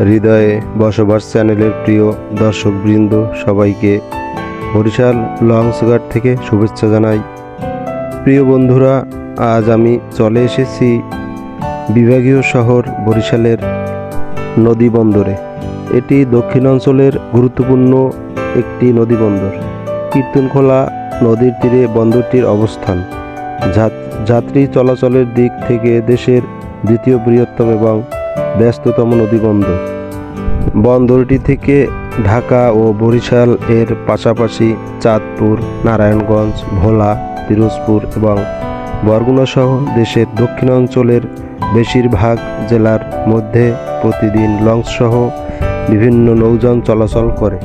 হৃদয়ে বসবাস চ্যানেলের প্রিয় দর্শকবৃন্দ সবাইকে বরিশাল লংসঘাট থেকে শুভেচ্ছা জানাই। প্রিয় বন্ধুরা, আজ আমি চলে এসেছি বিভাগীয় শহর বরিশালের নদী বন্দরে। এটি দক্ষিণাঞ্চলের গুরুত্বপূর্ণ একটি নদী বন্দর। কীর্তনখোলা নদীর তীরে বন্দরটির অবস্থান। যাত- যাত্রী চলাচলের দিক থেকে দেশের দ্বিতীয় বৃহত্তম এবং ব্যস্ততম নদী বন্দর বন্দরটি থেকে ঢাকা ও বরিশাল এর পাশাপাশি চাঁদপুর, নারায়ণগঞ্জ, ভোলা, পিরোজপুর এবং বরগুনা সহ দেশের দক্ষিণাঞ্চলের বেশিরভাগ জেলার মধ্যে প্রতিদিন লঞ্চ সহ বিভিন্ন নৌযান চলাচল করে।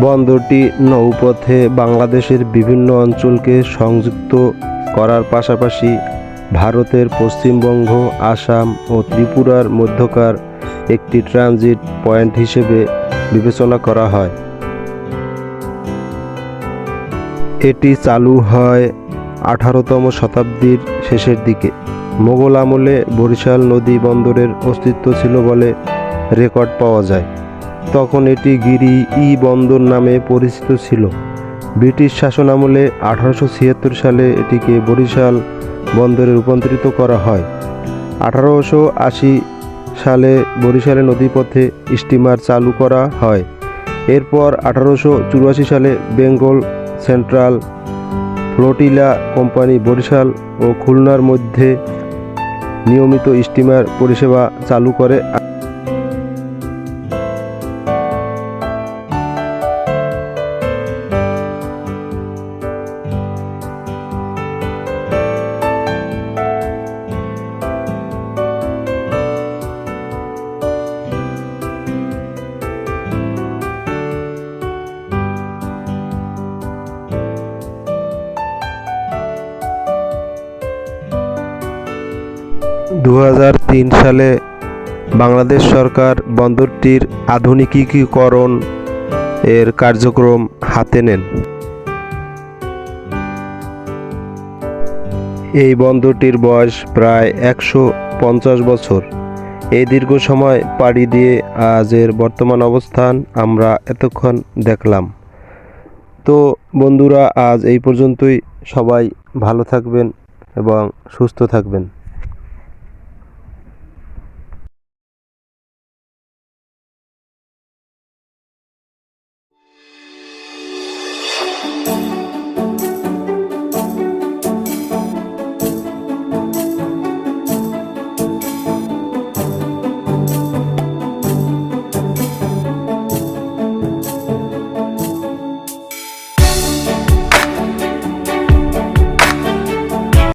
বন্দরটি নৌপথে বাংলাদেশের বিভিন্ন অঞ্চলকে সংযুক্ত করার পাশাপাশি ভারতের পশ্চিমবঙ্গ, আসাম ও ত্রিপুরার মধ্যকার একটি ট্রানজিট পয়েন্ট হিসেবে বিবেচনা করা হয়। এটি চালু হয় আঠারোতম শতাব্দীর শেষের দিকে। মোগল আমলে বরিশাল নদী বন্দরের অস্তিত্ব ছিল বলে রেকর্ড পাওয়া যায়। তখন এটি গিরি ই বন্দর নামে পরিচিত ছিল। ব্রিটিশ শাসন আমলে আঠারোশো ছিয়াত্তর সালে এটিকে বরিশাল বন্দরে রূপান্তরিত করা হয়। আঠারোশো আশি সালে বরিশালে নদীপথে স্টিমার চালু করা হয়। এরপর আঠারোশো চুরাশি সালে Bengal central flotilla company Barisal ও খুলনার মধ্যে নিয়মিত স্টিমার পরিষেবা চালু করে। দু হাজার তিন সালে বাংলাদেশ সরকার বন্দরটির আধুনিকীকরণ এর কার্যক্রম হাতে নেন। এই বন্দরটির বয়স প্রায় একশো পঞ্চাশ বছর। এই দীর্ঘ সময় পাড়ি দিয়ে আজের বর্তমান অবস্থান আমরা এতক্ষণ দেখলাম। তো বন্ধুরা, আজ এই পর্যন্তই। সবাই ভালো থাকবেন এবং সুস্থ থাকবেন।